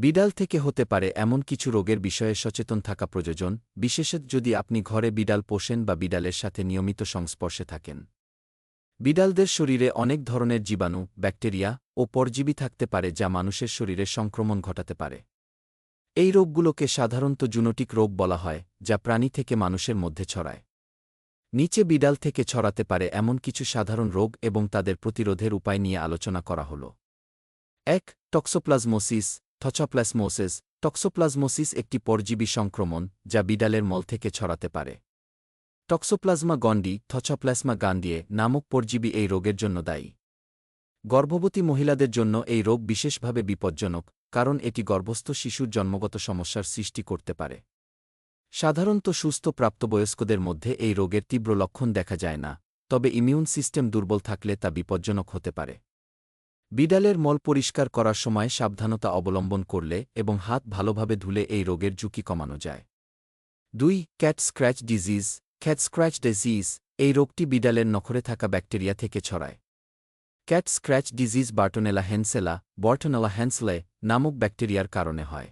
বিড়াল থেকে হতে পারে এমন কিছু রোগের বিষয়ে সচেতন থাকা প্রয়োজন, বিশেষত যদি আপনি ঘরে বিড়াল পোষেন বা বিড়ালের সাথে নিয়মিত সংস্পর্শে থাকেন। বিড়ালদের শরীরে অনেক ধরনের জীবাণু, ব্যাকটেরিয়া ও পরজীবী থাকতে পারে যা মানুষের শরীরে সংক্রমণ ঘটাতে পারে। এই রোগগুলোকে সাধারণত জুনোটিক রোগ বলা হয়, যা প্রাণী থেকে মানুষের মধ্যে ছড়ায়। নিচে বিড়াল থেকে ছড়াতে পারে এমন কিছু সাধারণ রোগ এবং তাদের প্রতিরোধের উপায় নিয়ে আলোচনা করা হল। এক, টক্সোপ্লাজমোসিস থচাপ্লাসমোসিস টক্সোপ্লাজমোসিস একটি পরজীবী সংক্রমণ, যা বিড়ালের মল থেকে ছড়াতে পারে। টক্সোপ্লাজমা গন্ডি থচাপ্লাজমা গান্ডিয়ে নামক পরজীবী এই রোগের জন্য দায়ী। গর্ভবতী মহিলাদের জন্য এই রোগ বিশেষভাবে বিপজ্জনক, কারণ এটি গর্ভস্থ শিশুর জন্মগত সমস্যার সৃষ্টি করতে পারে। সাধারণত সুস্থ প্রাপ্তবয়স্কদের মধ্যে এই রোগের তীব্র লক্ষণ দেখা যায় না, তবে ইমিউন সিস্টেম দুর্বল থাকলে তা বিপজ্জনক হতে পারে। বিড়ালের মল পরিষ্কার করার সময় সাবধানতা অবলম্বন করলে এবং হাত ভালোভাবে ধুলে এই রোগের ঝুঁকি কমানো যায়। দুই cat scratch disease cat scratch disease এই রোগটি বিড়ালের নখরে থাকা ব্যাকটেরিয়া থেকে ছড়ায়। Cat scratch disease Bartonella henselae Bartonella henselae নামক ব্যাকটেরিয়ার কারণে হয়।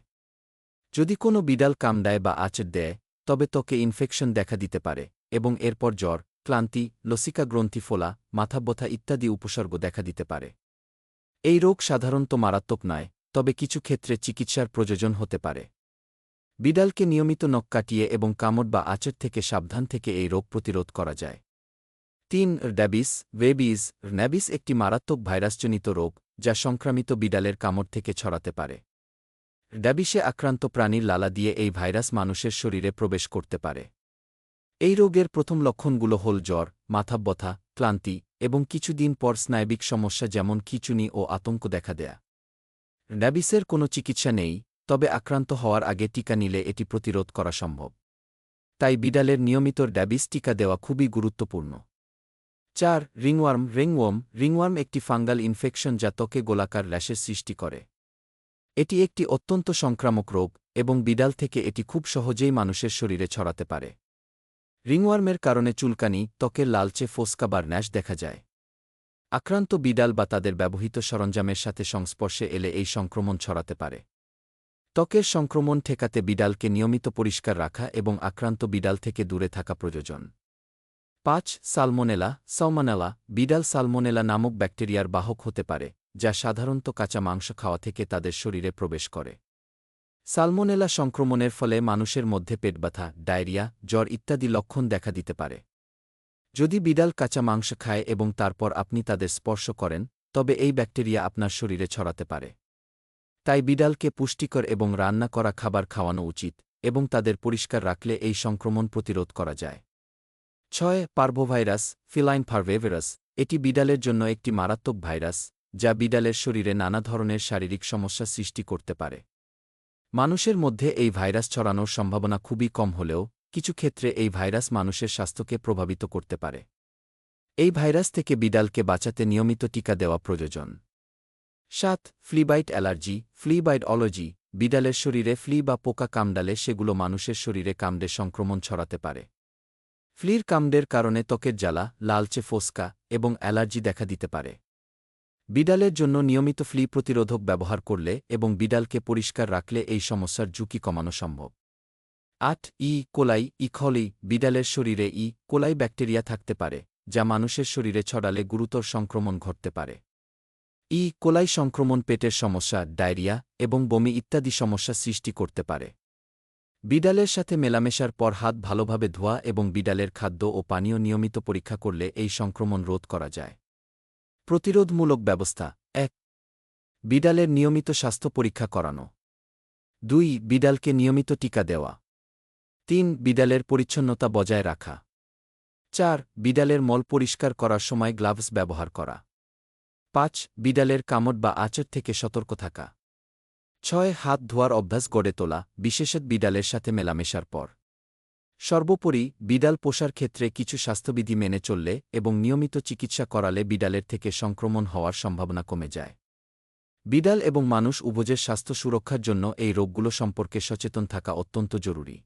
যদি কোনো বিড়াল কামড়ায় বা আচর দেয়, তবে ত্বকে ইনফেকশন দেখা দিতে পারে এবং এরপর জ্বর, ক্লান্তি, লসিকা গ্রন্থি ফোলা, মাথাব্যথা ইত্যাদি উপসর্গ দেখা দিতে পারে। এই রোগ সাধারণত মারাত্মক নয়, তবে কিছু ক্ষেত্রে চিকিৎসার প্রয়োজন হতে পারে। বিড়ালকে নিয়মিত নখ কাটিয়ে এবং কামড় বা আচর থেকে সাবধান থেকে এই রোগ প্রতিরোধ করা যায়। তিন ড্যাবিস ওয়েবিস ন্যাবিস একটি মারাত্মক ভাইরাসজনিত রোগ, যা সংক্রামিত বিড়ালের কামড় থেকে ছড়াতে পারে। ড্যাবিসে আক্রান্ত প্রাণীর লালা দিয়ে এই ভাইরাস মানুষের শরীরে প্রবেশ করতে পারে। এই রোগের প্রথম লক্ষণগুলো হল জ্বর মাথাব্যথা, ক্লান্তি এবং কিছুদিন পর স্নায়বিক সমস্যা যেমন খিচুনি ও আতঙ্ক দেখা দেয়া। ড্যাবিসের কোনো চিকিৎসা নেই, তবে আক্রান্ত হওয়ার আগে টিকা নিলে এটি প্রতিরোধ করা সম্ভব। তাই বিড়ালের নিয়মিত ড্যাবিস টিকা দেওয়া খুবই গুরুত্বপূর্ণ। চার, রিংওয়ার্ম রিংওয়ার্ম রিংওয়ার্ম একটি ফাঙ্গাল ইনফেকশন যা ত্বকে গোলাকার র্যাশের সৃষ্টি করে। এটি একটি অত্যন্ত সংক্রামক রোগ এবং বিড়াল থেকে এটি খুব সহজেই মানুষের শরীরে ছড়াতে পারে। রিংওয়ার্মের কারণে চুলকানি, ত্বকের লালচে ফোসকা বা ন্যাশ দেখা যায়। আক্রান্ত বিড়াল বা তাদের ব্যবহৃত সরঞ্জামের সাথে সংস্পর্শে এলে এই সংক্রমণ ছড়াতে পারে। ত্বকের সংক্রমণ ঠেকাতে বিড়ালকে নিয়মিত পরিষ্কার রাখা এবং আক্রান্ত বিড়াল থেকে দূরে থাকা প্রয়োজন। পাঁচ, সালমোনেলা সৌমানেলা বিড়াল সালমোনেলা নামক ব্যাকটেরিয়ার বাহক হতে পারে, যা সাধারণত কাঁচা মাংস খাওয়া থেকে তাদের শরীরে প্রবেশ করে। সালমোনেলা সংক্রমণের ফলে মানুষের মধ্যে পেট ব্যথা, ডায়রিয়া, জ্বর ইত্যাদি লক্ষণ দেখা দিতে পারে। যদি বিড়াল কাঁচা মাংস খায় এবং তারপর আপনি তাদের স্পর্শ করেন, তবে এই ব্যাকটেরিয়া আপনার শরীরে ছড়াতে পারে। তাই বিড়ালকে পুষ্টিকর এবং রান্না করা খাবার খাওয়ানো উচিত এবং তাদের পরিষ্কার রাখলে এই সংক্রমণ প্রতিরোধ করা যায়। ছয়, পার্ভোভাইরাস, ফিলাইন ফার্ভেভারাস এটি বিড়ালের জন্য একটি মারাত্মক ভাইরাস, যা বিড়ালের শরীরে নানা ধরনের শারীরিক সমস্যা সৃষ্টি করতে পারে। মানুষের মধ্যে এই ভাইরাস ছড়ানোর সম্ভাবনা খুবই কম হলেও, কিছু ক্ষেত্রে এই ভাইরাস মানুষের স্বাস্থ্যকে প্রভাবিত করতে পারে। এই ভাইরাস থেকে বিড়ালকে বাঁচাতে নিয়মিত টিকা দেওয়া প্রয়োজন। সাত, ফ্লিবাইট অ্যালার্জি ফ্লিবাইট অলজি বিড়ালের শরীরে ফ্লি বা পোকা কামড়ালে সেগুলো মানুষের শরীরে কামড়ে সংক্রমণ ছড়াতে পারে। ফ্লির কামড়ের কারণে ত্বকের জ্বালা, লালচে ফোসকা এবং অ্যালার্জি দেখা দিতে পারে। বিড়ালের জন্য নিয়মিত ফ্লি প্রতিরোধক ব্যবহার করলে এবং বিড়ালকে পরিষ্কার রাখলে এই সমস্যার ঝুঁকি কমানো সম্ভব। আট, ই, কোলাই ইখলি বিড়ালের শরীরে ই, কোলাই ব্যাকটেরিয়া থাকতে পারে, যা মানুষের শরীরে ছড়ালে গুরুতর সংক্রমণ ঘটতে পারে। ই, কোলাই সংক্রমণ পেটের সমস্যা, ডায়রিয়া এবং বমি ইত্যাদি সমস্যা সৃষ্টি করতে পারে। বিড়ালের সাথে মেলামেশার পর হাত ভালোভাবে ধোয়া এবং বিড়ালের খাদ্য ও পানীয় নিয়মিত পরীক্ষা করলে এই সংক্রমণ রোধ করা যায়। প্রতিরোধমূলক ব্যবস্থা, এক, বিড়ালের নিয়মিত স্বাস্থ্য পরীক্ষা করানো। দুই, বিড়ালকে নিয়মিত টিকা দেওয়া। তিন, বিড়ালের পরিচ্ছন্নতা বজায় রাখা। চার, বিড়ালের মল পরিষ্কার করার সময় গ্লাভস ব্যবহার করা। পাঁচ, বিড়ালের কামড় বা আচর থেকে সতর্ক থাকা। ছয়, হাত ধোয়ার অভ্যাস গড়ে তোলা, বিশেষত বিড়ালের সাথে মেলামেশার পর। সর্বোপরি, বিড়াল পোষার ক্ষেত্রে কিছু স্বাস্থ্যবিধি মেনে চললে এবং নিয়মিত চিকিৎসা করালে বিড়ালের থেকে সংক্রমণ হওয়ার সম্ভাবনা কমে যায়। বিড়াল এবং মানুষ উভজের স্বাস্থ্য সুরক্ষার জন্য এই রোগগুলো সম্পর্কে সচেতন থাকা অত্যন্ত জরুরি।